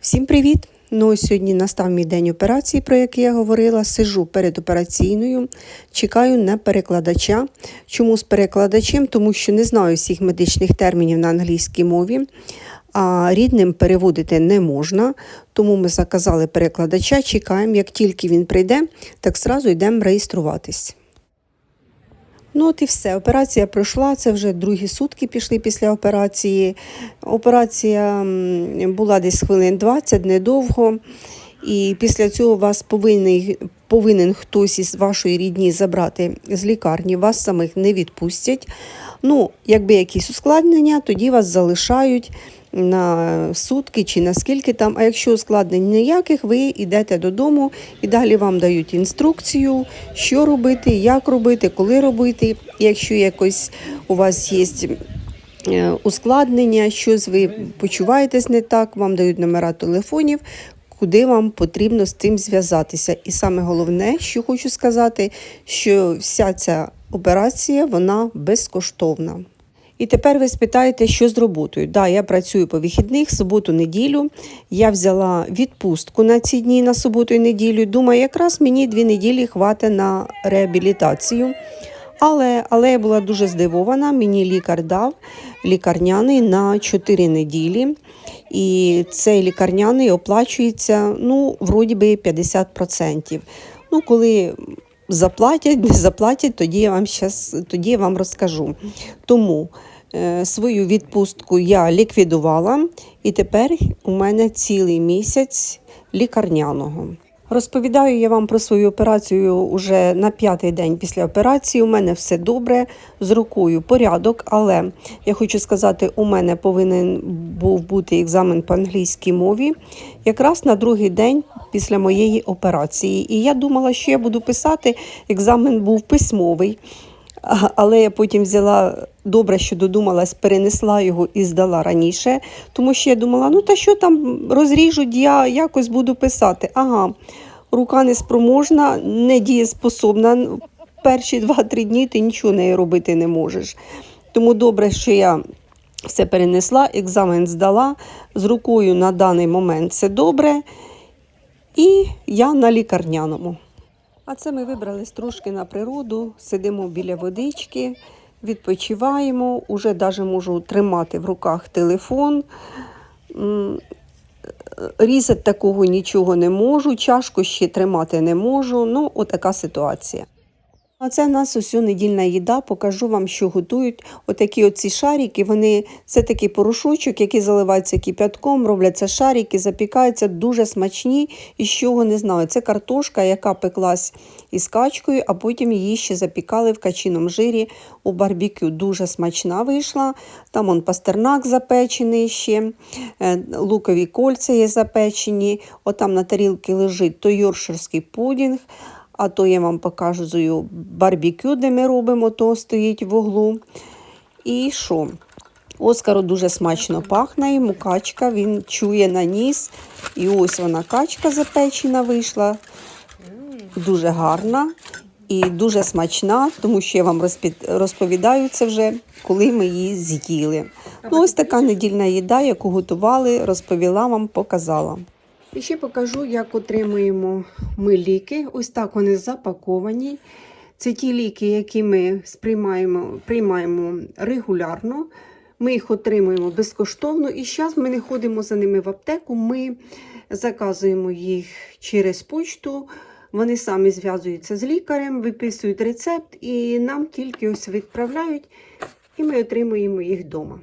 Всім привіт! Ну, ось сьогодні настав мій день операції, про який я говорила. Сижу перед операційною, чекаю на перекладача. Чому з перекладачем? Тому що не знаю всіх медичних термінів на англійській мові, а рідним переводити не можна. Тому ми заказали перекладача, чекаємо. Як тільки він прийде, так зразу йдемо реєструватись. Ну от і все. Операція пройшла. Це вже другі сутки пішли після операції. Операція була десь хвилин 20, недовго. І після цього вас повинен, повинен хтось із вашої рідні забрати з лікарні, вас самих не відпустять. Ну, якби якісь ускладнення, тоді вас залишають на сутки чи на скільки там. А якщо ускладнень ніяких, ви йдете додому і далі вам дають інструкцію, що робити, як робити, коли робити. Якщо якось у вас є е, ускладнення, щось ви почуваєтесь не так, вам дають номера телефонів. Куди вам потрібно з цим зв'язатися. І саме головне, що хочу сказати, що вся ця операція вона безкоштовна. І тепер ви спитаєте, що з роботою. Да, я працюю по вихідних, суботу, неділю. Я взяла відпустку на ці дні на суботу і неділю. Думаю, якраз мені дві неділі хватить на реабілітацію. Але, але я була дуже здивована. Мені лікар дав лікарняний на 4 неділі. І цей лікарняний оплачується, ну, вроді би 50%. Ну, коли заплатять, не заплатять, тоді я вам щас, тоді я вам розкажу. Тому свою відпустку я ліквідувала, і тепер у мене цілий місяць лікарняного. Розповідаю я вам про свою операцію уже на п'ятий день після операції. У мене все добре з рукою порядок, але я хочу сказати, у мене повинен був бути екзамен по англійській мові якраз на другий день після моєї операції. І я думала, що я буду писати. Екзамен був письмовий. Але я потім взяла добре, що додумалась, перенесла його і здала раніше, тому що я думала, ну та що там розріжуть, я якось буду писати. Ага, рука неспроможна, недієспособна. Перші два-три дні ти нічого нею робити не можеш. Тому добре, що я все перенесла, екзамен здала. З рукою на даний момент все добре. І я на лікарняному. А це ми вибрались трошки на природу, сидимо біля водички, відпочиваємо. Уже навіть можу тримати в руках телефон. Різати такого нічого не можу, чашку ще тримати не можу. Ну, отака ситуація. А це в нас усю недільна їда. Покажу вам, що готують. Отакі оці шарики. Вони це такий порошочок, який заливається кипятком, робляться шарики, запікаються дуже смачні. І з чого не знаю. Це картошка, яка пеклась із качкою, а потім її ще запікали в качиному жирі у барбекю. Дуже смачна вийшла. Там он пастернак запечений ще, е, лукові кольця є запечені. Отам на тарілці лежить то йорширський пудінг. А то я вам покажу барбекю, де ми робимо, то стоїть в углу. І що? Оскару дуже смачно пахне, йому качка, він чує на ніс. І ось вона качка запечена вийшла. Дуже гарна і дуже смачна, тому що я вам розповідаю це вже, коли ми її з'їли. Ну, ось така недільна їда, яку готували, розповіла вам, показала. І ще покажу, як отримуємо ми ліки. Ось так вони запаковані. Це ті ліки, які ми сприймаємо, приймаємо регулярно. Ми їх отримуємо безкоштовно. І зараз ми не ходимо за ними в аптеку. Ми заказуємо їх через почту. Вони самі зв'язуються з лікарем, виписують рецепт і нам тільки ось відправляють, і ми отримуємо їх вдома.